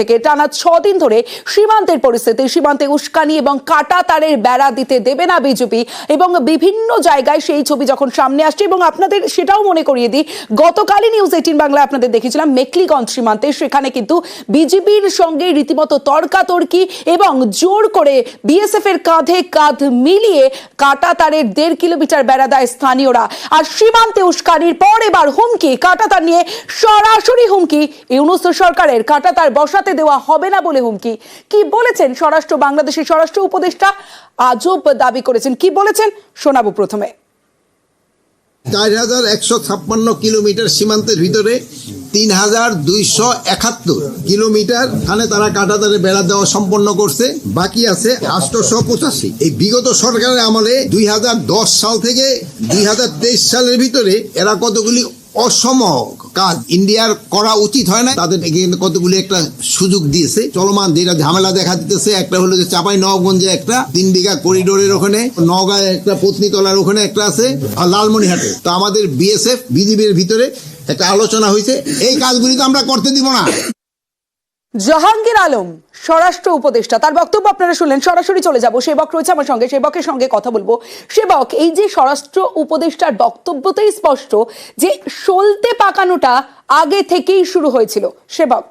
থেকে টানা ছ দিন ধরে সীমান্তের পরিস্থিতি, সীমান্তে উস্কানি এবং কাটা তারের বেড়া দিতে দেবে না বিজেপি এবং বিভিন্ন জায়গায় সেই ছবি যখন সামনে আসছে এবং আপনাদের সেটাও মনে করিয়ে দিই, গতকালই নিউজ এইটিন বাংলা আপনাদের দেখেছিলাম মেকলিগঞ্জ সীমান্তে, সেখানে কিন্তু বিজেপির সঙ্গে রীতিমতো তর্কাতর্কি এবং জোর করে বিএসএফ এর কাঁধে কাঁধ মিলিয়ে কাটা তারের দেড় কিলোমিটার বেড়া দেয় স্থানীয়রা। আর সীমান্তে উস্কানির পর এবার হুমকি কাটা তার নিয়ে সরাসরি হুমকি ইউনুস সরকারের। কাটা তার বসাতে দেওয়া হবে না বলে হুমকি। কি বলেছেন স্বরাষ্ট্র বাংলাদেশের স্বরাষ্ট্র উপদেষ্টা? আজব দাবি করেছেন। কি বলেছেন? শোনাবো প্রথমে। চার হাজার একশো ছাপ্পান্ন কিলোমিটার সীমান্তের ভিতরে তিন হাজার দুইশো একাত্তর কিলোমিটার খানে তারা কাটাতারে বেড়া দেওয়া সম্পন্ন করছে। বাকি আছে আটশোশো পঁচাশি। এই বিগত সরকারের আমলে দুই হাজার দশ সাল থেকে দুই হাজার তেইশ সালের ভিতরে এরা কতগুলি অসম কাজ ইন্ডিয়ার করা উচিত হয় না। তাদের কতগুলি একটা সুযোগ দিয়েছে। চলমান যেটা ঝামেলা দেখা দিতেছে। একটা হলো যে চাপাই নবগঞ্জে একটা, তিন বিঘা করিডোরের ওখানে, নগায় একটা পত্নীতলার ওখানে একটা আছে, আর লালমনিহাটে তো আমাদের বিএসএফ, বিজিবির ভিতরে একটা আলোচনা হয়েছে। এই কাজগুলি তো আমরা করতে দিব না। জাহাঙ্গীর আলম, স্বরাষ্ট্র উপদেষ্টা। তার বক্তব্য আপনারা শুনলেন, সরাসরি চলে যাব। সেবক রয়েছে আমার সঙ্গে, সেবকের সঙ্গে কথা বলব। সেবক, এই যে স্বরাষ্ট্র উপদেষ্টার বক্তব্যতেই স্পষ্ট যে, সলতে পাকানোটা আগে থেকেই শুরু হয়েছিল। সেবক।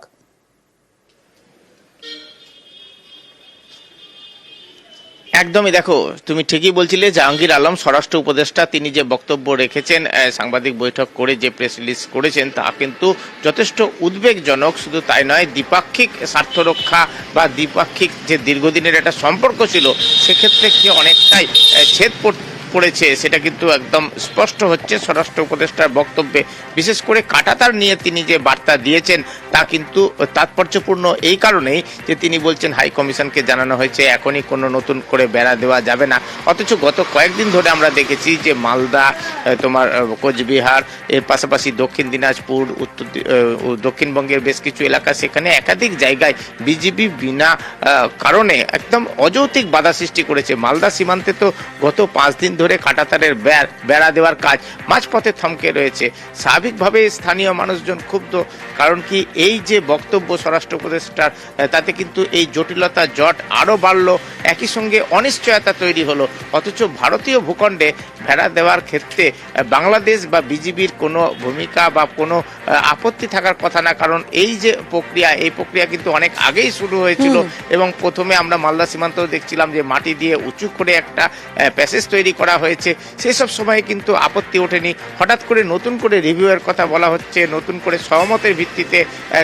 একদমই দেখো, তুমি ঠিকই বলছিলে জাহাঙ্গীর আলম, স্বরাষ্ট্র উপদেষ্টা, তিনি যে বক্তব্য রেখেছেন সাংবাদিক বৈঠক করে যে প্রেস রিলিজ করেছেন, তা কিন্তু যথেষ্ট উদ্বেগজনক। শুধু তাই নয়, দ্বিপাক্ষিক স্বার্থ রক্ষা বা দ্বিপাক্ষিক যে দীর্ঘদিনের একটা সম্পর্ক ছিল, সেক্ষেত্রে কি অনেকটাই ছেদ পড়- পড়েছে, সেটা কিন্তু একদম স্পষ্ট হচ্ছে। স্বরাষ্ট্র উপদেষ্টার বক্তব্যে, বিশেষ করে কাটাতার নিয়ে তিনি যে বার্তা দিয়েছেন, তা কিন্তু তাৎপর্যপূর্ণ এই কারণেই যে তিনি বলছেন, হাই কমিশনকে জানানো হয়েছে, এখনই কোনো নতুন করে বেড়া দেওয়া যাবে না। অথচ গত কয়েকদিন ধরে আমরা দেখেছি যে মালদা তোমার কোচবিহার, এর পাশাপাশি দক্ষিণ দিনাজপুর, উত্তর দক্ষিণবঙ্গের বেশ কিছু এলাকা, সেখানে একাধিক জায়গায় বিজিবি বিনা কারণে একদম অযৌতিক বাধা সৃষ্টি করেছে। মালদা সীমান্তে তো গত পাঁচ দিন ধরে কাঁটাতারের বেড়- বেড়া দেওয়ার কাজ মাঝপথে থমকে রয়েছে। স্বাভাবিকভাবে স্থানীয় মানুষজন ক্ষুব্ধ কারণ কি এই যে বক্তব্য স্বরাষ্ট্র উপদেষ্টার তাতে কিন্তু এই জটিলতা জট আরও বাড়লো। একই সঙ্গে অনিশ্চয়তা তৈরি হলো। অথচ ভারতীয় ভূখণ্ডে ভেড়া দেওয়ার ক্ষেত্রে বাংলাদেশ বা বিজিবির কোনো ভূমিকা বা কোনো আপত্তি থাকার কথা না। কারণ এই যে প্রক্রিয়া এই প্রক্রিয়া কিন্তু অনেক আগেই শুরু হয়েছিল এবং প্রথমে আমরা মালদা সীমান্তেও দেখছিলাম যে মাটি দিয়ে উঁচু করে একটা প্যাসেজ তৈরি করা হয়েছে। সেসব সময়ে কিন্তু আপত্তি ওঠেনি। হঠাৎ করে নতুন করে রিভিউয়ের কথা বলা হচ্ছে, নতুন করে সহমতের ভিত্তিতে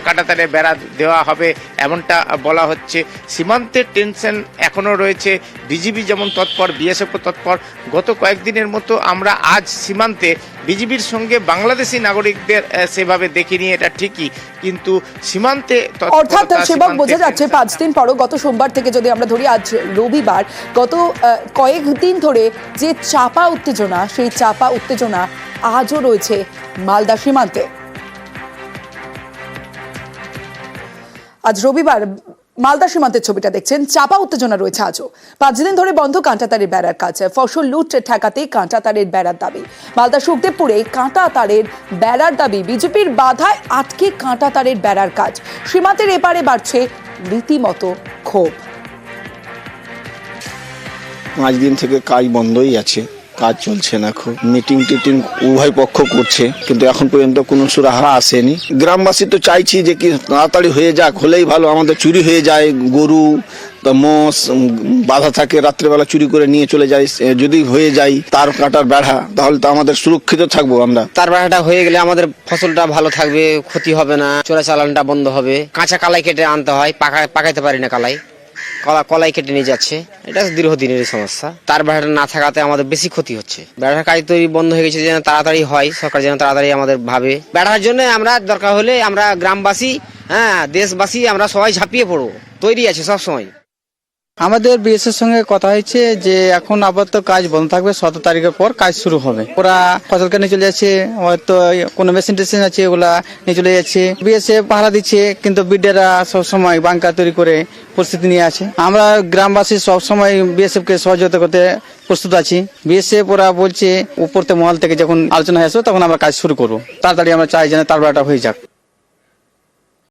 কাটাতারে বেড়া দেওয়া হবে এমনটা বলা হচ্ছে। সীমান্তের টেনশন এখনও রয়েছে। বিজিবি যেমন তৎপর, বিএসএফও তৎপর, গত কয়েকদিনের মতো আমরা আজ সীমান্তে বিজিবির সঙ্গে বাংলাদেশি নাগরিকদের সেভাবে দেখিনি এটা ঠিকই। কিন্তু সীমান্তে অর্থাৎ সেবক বোঝা যাচ্ছে পাঁচ দিন পরও গত সোমবার থেকে যদি আমরা ধরি আজ রবিবার গত আহ, কয়েকদিন ধরে যে চাপা উত্তেজনা সেই চাপা উত্তেজনা আজও রয়েছে মালদা সীমান্তে। আজ রবিবার মালদা সীমান্তের ছবিটা দেখছেন। চাপা উত্তেজনা রয়েছে আজও। পাঁচ দিন ধরে বন্ধ কাঁটাতারের বেড়ার কাজ। ফসল লুট ঠেকাতে কাঁটাতারের বেড়ার দাবি। মালদা সুখদেবপুরে কাঁটা তারের বেড়ার দাবি। বিজেপির বাধায় আটকে কাঁটা তারের বেড়ার কাজ। সীমান্তের এপারে বাড়ছে রীতিমতো ক্ষোভ। পাঁচ দিন থেকে কাজ বন্ধই আছে। কাজ চলছে না খুব। মিটিং টিটিং উভয় পক্ষ করছে কিন্তু এখন পর্যন্ত কোনো সুরাহা আসেনি। গ্রামবাসী তো চাইছি যে কি তাড়াতাড়ি হয়ে যাক হলেই ভালো আমাদের চুরি হয়ে যায় গরু মোষ বাধা থাকে রাত্রেবেলা চুরি করে নিয়ে চলে এ, যদি হয়ে যায় তার কাটার বেড়া তাহলে তো আমাদের সুরক্ষিত থাকব আমরা। তার বেড়াটা হয়ে গেলে আমাদের ফসলটা ভালো থাকবে ক্ষতি হবে না চোরাচালানটা বন্ধ হবে। কাঁচা কালাই কেটে আনতে হয় পাকা পাকাইতে পারি না কালাই। কলা, কলাই কেটে নিয়ে যাচ্ছে। এটা দীর্ঘদিনের সমস্যা। তার বেড়াটা না থাকাতে আমাদের বেশি ক্ষতি হচ্ছে। বেড়াটা কাজ তৈরি বন্ধ হয়ে গেছে যেন তাড়াতাড়ি হয়, সরকার যেন তাড়াতাড়ি আমাদের ভাবে। বেড়ার জন্য আমরা দরকার হলে আমরা গ্রামবাসী হ্যাঁ দেশবাসী আমরা সবাই ঝাঁপিয়ে পড়ব। তৈরি আছে সব সময় আমাদের বিএসের সঙ্গে কথা হয়েছে যে এখন আপাতত কাজ বন্ধ থাকবে, সতেরো তারিখের পর কাজ শুরু হবে। ওরা ফসলকে নিয়ে চলে যাচ্ছে, হয়তো কোনো মেশিন টেশিন আছে, ওগুলা নিয়ে চলে যাচ্ছে। বিএসএফ পাহারা দিচ্ছে, কিন্তু বিডেরা সবসময় বাংকা তৈরি করে পরিস্থিতি নিয়ে আছে। আমরা গ্রামবাসী সবসময় বিএসএফ কে সহযোগিতা করতে প্রস্তুত আছি। বিএসএফ ওরা বলছে উপরতে মহল থেকে যখন আলোচনা হয়ে আসবে, তখন আমরা কাজ শুরু করব। তাড়াতাড়ি আমরা চাই যেন তার বেড়াটা হয়ে যাক।